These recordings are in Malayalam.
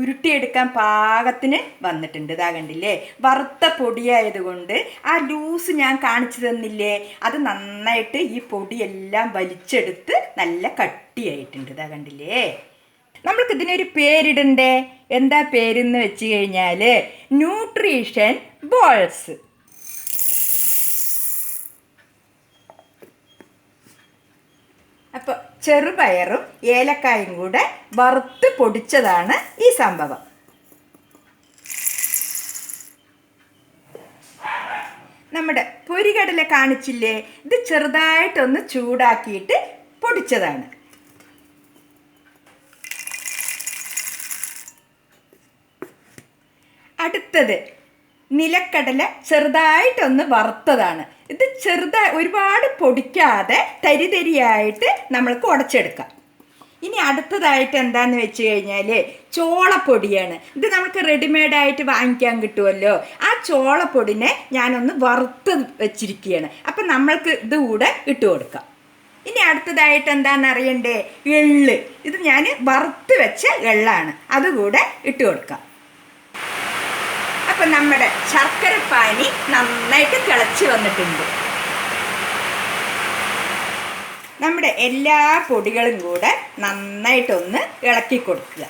ഉരുട്ടിയെടുക്കാൻ പാകത്തിന് വന്നിട്ടുണ്ട്. ഇതാ കണ്ടില്ലേ? വറുത്ത പൊടിയായതുകൊണ്ട് ആ ലൂസ് ഞാൻ കാണിച്ചു തന്നില്ലേ? അത് നന്നായിട്ട് ഈ പൊടിയെല്ലാം വലിച്ചെടുത്ത് നല്ല കട്ടിയായിട്ടുണ്ട്. ഇതാ കണ്ടില്ലേ? നമ്മൾക്ക് ഇതിനൊരു പേരിടണ്ടേ? എന്താ പേരെന്ന് വെച്ച് കഴിഞ്ഞാൽ ന്യൂട്രീഷൻ ബോൾസ്. അപ്പോൾ ചെറുപയറും ഏലക്കായും കൂടെ വറുത്ത് പൊടിച്ചതാണ് ഈ സംഭവം. നമ്മുടെ പൊരികടല കാണിച്ചില്ലേ? ഇത് ചെറുതായിട്ടൊന്ന് ചൂടാക്കിയിട്ട് പൊടിച്ചതാണ്. അടുത്തത് നിലക്കടല ചെറുതായിട്ടൊന്ന് വറുത്തതാണ്. ഇത് ചെറുതായി ഒരുപാട് പൊടിക്കാതെ തരിതരിയായിട്ട് നമ്മൾക്ക് ഉടച്ചെടുക്കാം. ഇനി അടുത്തതായിട്ട് എന്താന്ന് വെച്ച് കഴിഞ്ഞാൽ ചോളപ്പൊടിയാണ്. ഇത് നമുക്ക് റെഡിമെയ്ഡായിട്ട് വാങ്ങിക്കാൻ കിട്ടുമല്ലോ ആ ചോളപ്പൊടിനെ ഞാനൊന്ന് വറുത്ത് വെച്ചിരിക്കുകയാണ്. അപ്പം നമ്മൾക്ക് ഇത് കൂടെ ഇട്ട് കൊടുക്കാം. ഇനി അടുത്തതായിട്ട് എന്താണെന്ന് അറിയണ്ടേ? എള്ള്. ഇത് ഞാൻ വറുത്ത് വെച്ച എള്ളാണ്. അതുകൂടെ ഇട്ട് കൊടുക്കാം. അപ്പം നമ്മുടെ ശർക്കരപ്പാനി നന്നായിട്ട് തിളച്ച് വന്നിട്ടുണ്ട്. നമ്മുടെ എല്ലാ പൊടികളും കൂടെ നന്നായിട്ടൊന്ന് ഇളക്കി കൊടുക്കുക.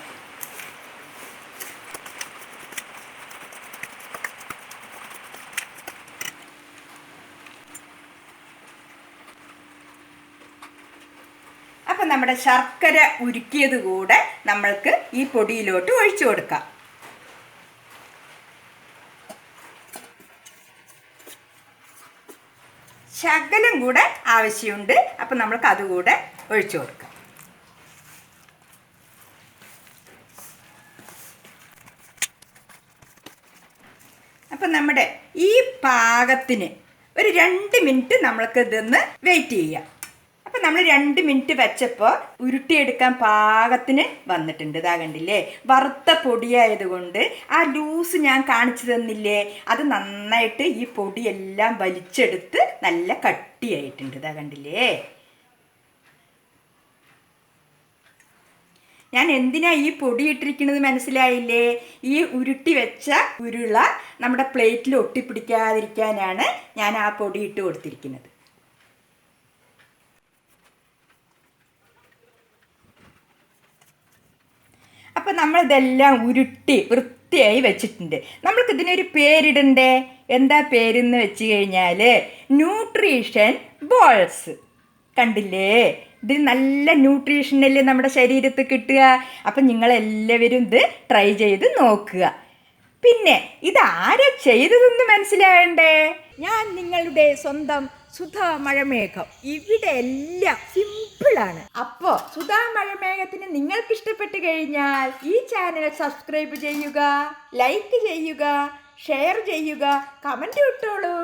അപ്പം നമ്മുടെ ശർക്കര ഉരുക്കിയത് കൂടെ നമ്മൾക്ക് ഈ പൊടിയിലോട്ട് ഒഴിച്ചു കൊടുക്കാം. ശകലം കൂടെ ആവശ്യമുണ്ട്. അപ്പം നമ്മൾക്ക് അതുകൂടെ ഒഴിച്ചു കൊടുക്കാം. അപ്പം നമ്മുടെ ഈ പാകത്തിന് ഒരു രണ്ട് മിനിറ്റ് നമ്മൾക്ക് ഇതൊന്ന് വെയിറ്റ് ചെയ്യാം. അപ്പം നമ്മൾ രണ്ട് മിനിറ്റ് വെച്ചപ്പോൾ ഉരുട്ടിയെടുക്കാൻ പാകത്തിന് വന്നിട്ടുണ്ട്. ഇതാ കണ്ടില്ലേ? വറുത്ത പൊടിയായതുകൊണ്ട് ആ ലൂസ് ഞാൻ കാണിച്ചു തന്നില്ലേ? അത് നന്നായിട്ട് ഈ പൊടിയെല്ലാം വലിച്ചെടുത്ത് നല്ല കട്ടിയായിട്ടുണ്ട്. ഇതാ കണ്ടില്ലേ? ഞാൻ എന്തിനാ ഈ പൊടി ഇട്ടിരിക്കുന്നത് മനസ്സിലായില്ലേ? ഈ ഉരുട്ടി വെച്ച ഉരുള നമ്മുടെ പ്ലേറ്റിൽ ഒട്ടിപ്പിടിക്കാതിരിക്കാനാണ് ഞാൻ ആ പൊടി ഇട്ട് കൊടുത്തിരിക്കുന്നത്. അപ്പം നമ്മളിതെല്ലാം ഉരുട്ടി വൃത്തിയായി വെച്ചിട്ടുണ്ട്. നമ്മൾക്ക് ഇതിനൊരു പേരിടണ്ടേ? എന്താ പേരെന്ന് വെച്ച് കഴിഞ്ഞാൽ ന്യൂട്രീഷൻ ബോൾസ്. കണ്ടില്ലേ? ഇത് നല്ല ന്യൂട്രീഷനല്ലേ നമ്മുടെ ശരീരത്തിൽ കിട്ടുക? അപ്പം നിങ്ങളെല്ലാവരും ഇത് ട്രൈ ചെയ്ത് നോക്കുക. പിന്നെ ഇത് ആരാ ചെയ്തതെന്ന് മനസ്സിലാകണ്ടേ? ഞാൻ നിങ്ങളുടെ സ്വന്തം സുധാ മഴമേഘം ഇവിടെ എല്ലാം സിമ്പിളാണ് അപ്പോ സുധാ മഴമേഘത്തിന് നിങ്ങൾക്ക് ഇഷ്ടപ്പെട്ട് കഴിഞ്ഞാൽ ഈ ചാനൽ സബ്സ്ക്രൈബ് ചെയ്യുക ലൈക്ക് ചെയ്യുക ഷെയർ ചെയ്യുക കമന്റ് ഇട്ടോളൂ.